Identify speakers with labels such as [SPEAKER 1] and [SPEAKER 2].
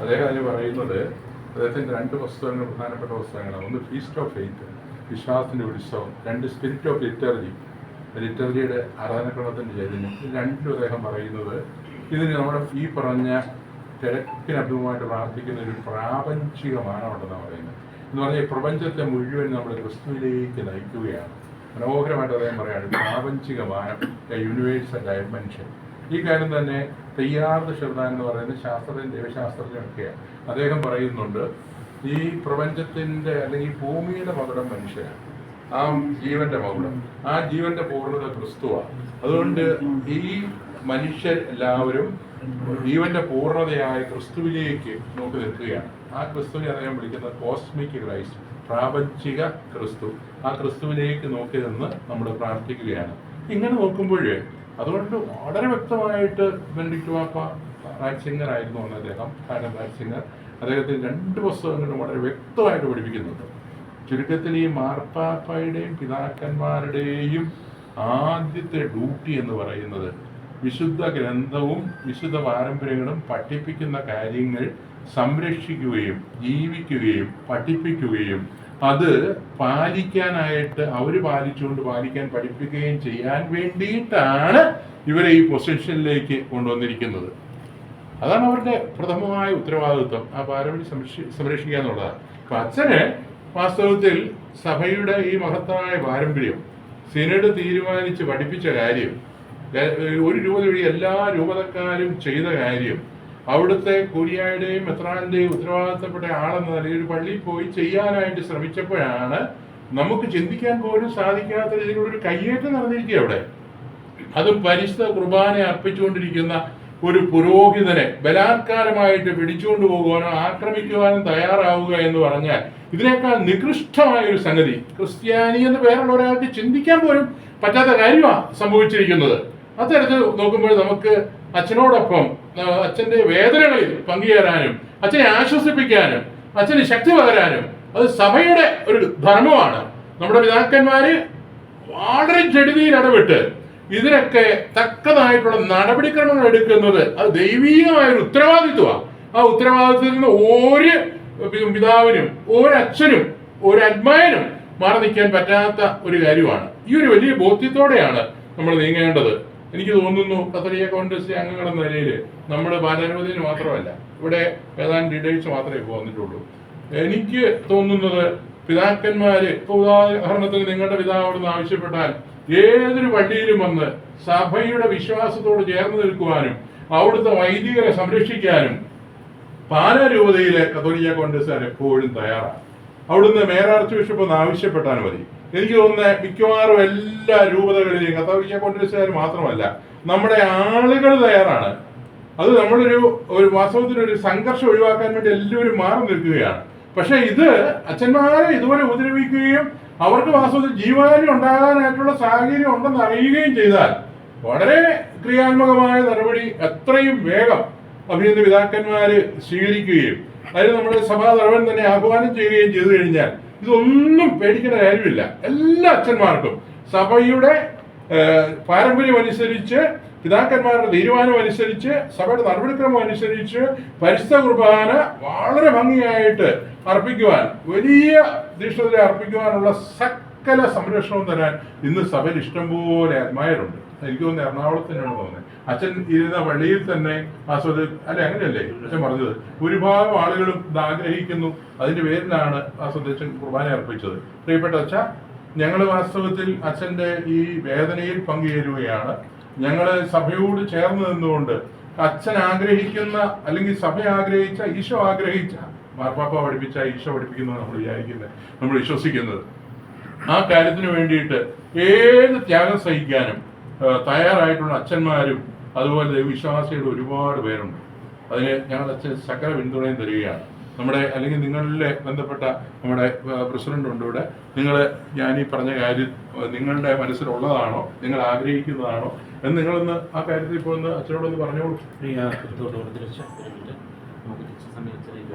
[SPEAKER 1] അദ്ദേഹം അതിന് പറയുന്നത് അദ്ദേഹത്തിന്റെ രണ്ട് പുസ്തകങ്ങൾ പ്രധാനപ്പെട്ട പുസ്തകങ്ങളാണ് ഒന്ന് ഫീസ്റ്റ് ഓഫ് ഫെയ്ത്ത് വിശ്വാസത്തിന്റെ ഉത്സവം രണ്ട് സ്പിരിറ്റ് ഓഫ് ലിറ്റർജി ലിറ്റർജിയുടെ ആരാധനക്രമത്തിന്റെ ചൈതന്യം ഇത് രണ്ടും അദ്ദേഹം പറയുന്നത് ഇതിന് നമ്മുടെ ഈ പറഞ്ഞ തിരക്കിനഭിമുഖമായിട്ട് പ്രാർത്ഥിക്കുന്ന ഒരു പ്രാപഞ്ചികമാണ് ഉണ്ടെന്നാണ് പറയുന്നത്. എന്ന് പറഞ്ഞാൽ പ്രപഞ്ചത്തെ മുഴുവൻ നമ്മൾ ക്രിസ്തുവിലേക്ക് നയിക്കുകയാണ്. മനോഹരമായിട്ട് അദ്ദേഹം പറയാണ് പ്രാപഞ്ചിക മാനം യൂണിവേഴ്സൽ ഡയമെൻഷൻ ഈ കാര്യം തന്നെ തെയ്യാർദ് ശബ്ദാൻ എന്ന് പറയുന്ന ശാസ്ത്രജ്ഞൻ ദൈവശാസ്ത്രജ്ഞനൊക്കെയാണ്. അദ്ദേഹം പറയുന്നുണ്ട് ഈ പ്രപഞ്ചത്തിന്റെ അല്ലെങ്കിൽ ഭൂമിയുടെ മകുടം മനുഷ്യനാണ്. ആ ജീവന്റെ മകുടം ആ ജീവന്റെ പൂർണത ക്രിസ്തുവാണ്. അതുകൊണ്ട് ഈ മനുഷ്യർ എല്ലാവരും ജീവന്റെ പൂർണതയായ ക്രിസ്തുവിലേക്ക് നോക്കി നിൽക്കുകയാണ്. ആ ക്രിസ്തുവിനെ അദ്ദേഹം വിളിക്കുന്നത് കോസ്മിക് ക്രൈസ്റ്റ് പ്രാപഞ്ചിക ക്രിസ്തു. ആ ക്രിസ്തുവിലേക്ക് നോക്കി നിന്ന് നമ്മൾ പ്രാർത്ഥിക്കുകയാണ്. ഇങ്ങനെ നോക്കുമ്പോഴേ അതുകൊണ്ട് വളരെ വ്യക്തമായിട്ട് ബെനഡിക്ട് വാപ്പ റാറ്റ്സിംഗർ ആയിരുന്നു അന്ന് അദ്ദേഹം കാനം റാറ്റ്സിംഗർ അദ്ദേഹത്തിന് രണ്ട് പുസ്തകങ്ങളും വളരെ വ്യക്തമായിട്ട് പഠിപ്പിക്കുന്നുണ്ട്. ചുരുക്കത്തിൽ ഈ മാർപ്പാപ്പയുടെയും പിതാക്കന്മാരുടെയും ആദ്യത്തെ ഡ്യൂട്ടി എന്ന് പറയുന്നത് വിശുദ്ധ ഗ്രന്ഥവും വിശുദ്ധ പാരമ്പര്യങ്ങളും പഠിപ്പിക്കുന്ന കാര്യങ്ങൾ സംരക്ഷിക്കുകയും ജീവിക്കുകയും പഠിപ്പിക്കുകയും അത് പാലിക്കാനായിട്ട് അവർ പാലിച്ചുകൊണ്ട് പാലിക്കാൻ പഠിപ്പിക്കുകയും ചെയ്യാൻ വേണ്ടിയിട്ടാണ് ഇവരെ ഈ പൊസിഷനിലേക്ക് കൊണ്ടുവന്നിരിക്കുന്നത്. അതാണ് അവരുടെ പ്രഥമമായ ഉത്തരവാദിത്വം. ആ പാരമ്പര്യം സംരക്ഷി സംരക്ഷിക്കുക എന്നുള്ളതാണ്. അപ്പൊ അച്ഛന് വാസ്തവത്തിൽ സഭയുടെ ഈ മഹത്തായ പാരമ്പര്യം സിനഡ് തീരുമാനിച്ച് പഠിപ്പിച്ച കാര്യം ഒരു രൂപത വഴി എല്ലാ രൂപതക്കാരും ചെയ്ത കാര്യം അവിടുത്തെ കുരിയായുടെയും മെത്രാന്റെയും ഉത്തരവാദിത്തപ്പെട്ട ആളെന്ന നിലയിൽ ഒരു പോയി ചെയ്യാനായിട്ട് ശ്രമിച്ചപ്പോഴാണ് നമുക്ക് ചിന്തിക്കാൻ പോലും സാധിക്കാത്ത രീതിയിലുള്ള ഒരു കയ്യേറ്റം നടന്നിരിക്കുക അവിടെ. അത് പരിശുദ്ധ കുർബാന അർപ്പിച്ചുകൊണ്ടിരിക്കുന്ന ഒരു പുരോഹിതനെ ബലാത്കാരമായിട്ട് പിടിച്ചുകൊണ്ടു പോകുവാനോ ആക്രമിക്കുവാനും തയ്യാറാവുക എന്ന് പറഞ്ഞാൽ ഇതിനേക്കാൾ നികൃഷ്ടമായ ഒരു സംഗതി. ക്രിസ്ത്യാനി എന്ന് പേരുള്ള ഒരാൾക്ക് ചിന്തിക്കാൻ പോലും പറ്റാത്ത കാര്യമാണ് സംഭവിച്ചിരിക്കുന്നത്. അത്തരത്തിൽ നോക്കുമ്പോൾ നമുക്ക് അച്ഛനോടൊപ്പം ആ, അച്ഛന്റെ വേദനകളിൽ പങ്കുചേരാനും അച്ഛനെ ആശ്വസിപ്പിക്കാനും അച്ഛന് ശക്തി പകരാനും അത് സഭയുടെ ഒരു ധർമ്മമാണ്. നമ്മുടെ പിതാക്കന്മാര് വളരെ ജഡിതിയിൽ ഇടപെട്ട് ഇതിനൊക്കെ തക്കതായിട്ടുള്ള നടപടിക്രമങ്ങൾ എടുക്കുന്നത് അത് ദൈവീകമായ ഒരു ഉത്തരവാദിത്വമാണ് ആ ഉത്തരവാദിത്വത്തിൽ നിന്ന് ഒരു പിതാവിനും ഒരു അച്ഛനും ഒരു അഡ്മയനും മാറി നിൽക്കാൻ പറ്റാത്ത ഒരു കാര്യമാണ്. ഈ ഒരു വലിയ ബോധ്യത്തോടെയാണ് നമ്മൾ നീങ്ങേണ്ടത്. എനിക്ക് തോന്നുന്നു കത്തോലിക്ക കോൺഗ്രസ് അംഗങ്ങൾ എന്ന നിലയിൽ നമ്മുടെ ബാലാനുമതിന് മാത്രമല്ല ഇവിടെ ഏതാനും ഡീറ്റെയിൽസ് മാത്രമേ പോന്നിട്ടുള്ളൂ എനിക്ക് തോന്നുന്നത് പിതാക്കന്മാര് ഇപ്പൊ ഉദാഹരണത്തിന് നിങ്ങളുടെ പിതാവോട് ആവശ്യപ്പെട്ടാൽ ഏതൊരു പള്ളിയിലും വന്ന് സഭയുടെ വിശ്വാസത്തോട് ചേർന്ന് നിൽക്കുവാനും അവിടുത്തെ വൈദികരെ സംരക്ഷിക്കാനും പാലാരൂപതയിലെ കത്തോലിക്ക കോൺഗ്രസ്സുകാർ എപ്പോഴും തയ്യാറാണ്. അവിടുന്ന് മേയർ ആർച്ച് ബിഷപ്പ് ഒന്ന് ആവശ്യപ്പെട്ടാൽ മതി. എനിക്ക് തോന്നുന്നത് മിക്കവാറും എല്ലാ രൂപതകളിലെയും കത്തോലിക്ക കോൺഗ്രസ്സുകാർ മാത്രമല്ല നമ്മുടെ ആളുകൾ തയ്യാറാണ്. അത് നമ്മളൊരു ഒരു വാസ്തവത്തിൽ ഒരു സംഘർഷം ഒഴിവാക്കാൻ വേണ്ടി എല്ലാവരും മാറി നിൽക്കുകയാണ്. പക്ഷെ ഇത് അച്ഛന്മാരെ ഇതുവരെ ഉപദ്രവിക്കുകയും അവർക്ക് വാസ്തവത്തിൽ ജീവഹാനി ഉണ്ടാകാനായിട്ടുള്ള സാഹചര്യം ഉണ്ടെന്ന് അറിയുകയും ചെയ്താൽ വളരെ ക്രിയാത്മകമായ നടപടി എത്രയും വേഗം അഭിനന്ദ പിതാക്കന്മാര് സ്വീകരിക്കുകയും അതിന് നമ്മുടെ സഭാ തലവൻ തന്നെ ആഹ്വാനം ചെയ്യുകയും ചെയ്തു കഴിഞ്ഞാൽ ഇതൊന്നും പേടിക്കേണ്ട കാര്യമില്ല. എല്ലാ അച്ഛന്മാർക്കും സഭയുടെ പാരമ്പര്യം അനുസരിച്ച് പിതാക്കന്മാരുടെ തീരുമാനം അനുസരിച്ച് സഭയുടെ നടപടിക്രമം അനുസരിച്ച് പരിശുദ്ധ കുർബാന വളരെ ഭംഗിയായിട്ട് അർപ്പിക്കുവാൻ വലിയ ദീക്ഷതരെ അർപ്പിക്കുവാനുള്ള സകല സംരക്ഷണവും തരാൻ ഇന്ന് സഭയിൽ ഇഷ്ടംപോലെ ആത്മായരുണ്ട് എനിക്ക് തോന്നുന്നു തന്നെയാണ് തോന്നുന്നത് അച്ഛൻ ഇരുന്ന വഴിയിൽ തന്നെ ആസ്വദ അല്ലെ അങ്ങനെയല്ലേ? അച്ഛൻ പറഞ്ഞത് ഭൂരിഭാഗം ആളുകളും ഇത് ആഗ്രഹിക്കുന്നു. അതിന്റെ പേരിലാണ് ആസ്വദിച്ചൻ കുർബാന അർപ്പിച്ചത്. പ്രിയപ്പെട്ട അച്ഛ ഞങ്ങൾ വാസ്തവത്തിൽ അച്ഛന്റെ ഈ വേദനയിൽ പങ്കുചേരുകയാണ്. ഞങ്ങൾ സഭയോട് ചേർന്ന് നിന്നുകൊണ്ട് അച്ഛൻ ആഗ്രഹിക്കുന്ന അല്ലെങ്കിൽ സഭ ആഗ്രഹിച്ച ഈശോ ആഗ്രഹിച്ച മാർപ്പാപ്പ പഠിപ്പിച്ച ഈശോ പഠിപ്പിക്കുന്നത് നമ്മൾ വിചാരിക്കുന്നത് നമ്മൾ വിശ്വസിക്കുന്നത്. ആ കാര്യത്തിന് വേണ്ടിയിട്ട് ഏത് ത്യാഗം സഹിക്കാനും തയ്യാറായിട്ടുള്ള അച്ഛന്മാരും അതുപോലെ ദൈവവിശ്വാസികൾ ഒരുപാട് പേരുണ്ട്. അതിന് ഞങ്ങൾ അച്ഛൻ സകല പിന്തുണയും തരികയാണ്. നമ്മുടെ അല്ലെങ്കിൽ നിങ്ങളിലെ ബന്ധപ്പെട്ട നമ്മുടെ പ്രസിഡന്റ് ഉണ്ട് ഇവിടെ. നിങ്ങൾ ഞാൻ ഈ പറഞ്ഞ കാര്യം നിങ്ങളുടെ മനസ്സിലുള്ളതാണോ നിങ്ങൾ ആഗ്രഹിക്കുന്നതാണോ എന്ന് നിങ്ങളൊന്ന് ആ കാര്യത്തിൽ ഇപ്പോൾ ഒന്ന് അച്ഛനോടൊന്ന് പറഞ്ഞോളൂ.
[SPEAKER 2] നമുക്ക് തിരിച്ച സമയത്തിലേക്ക്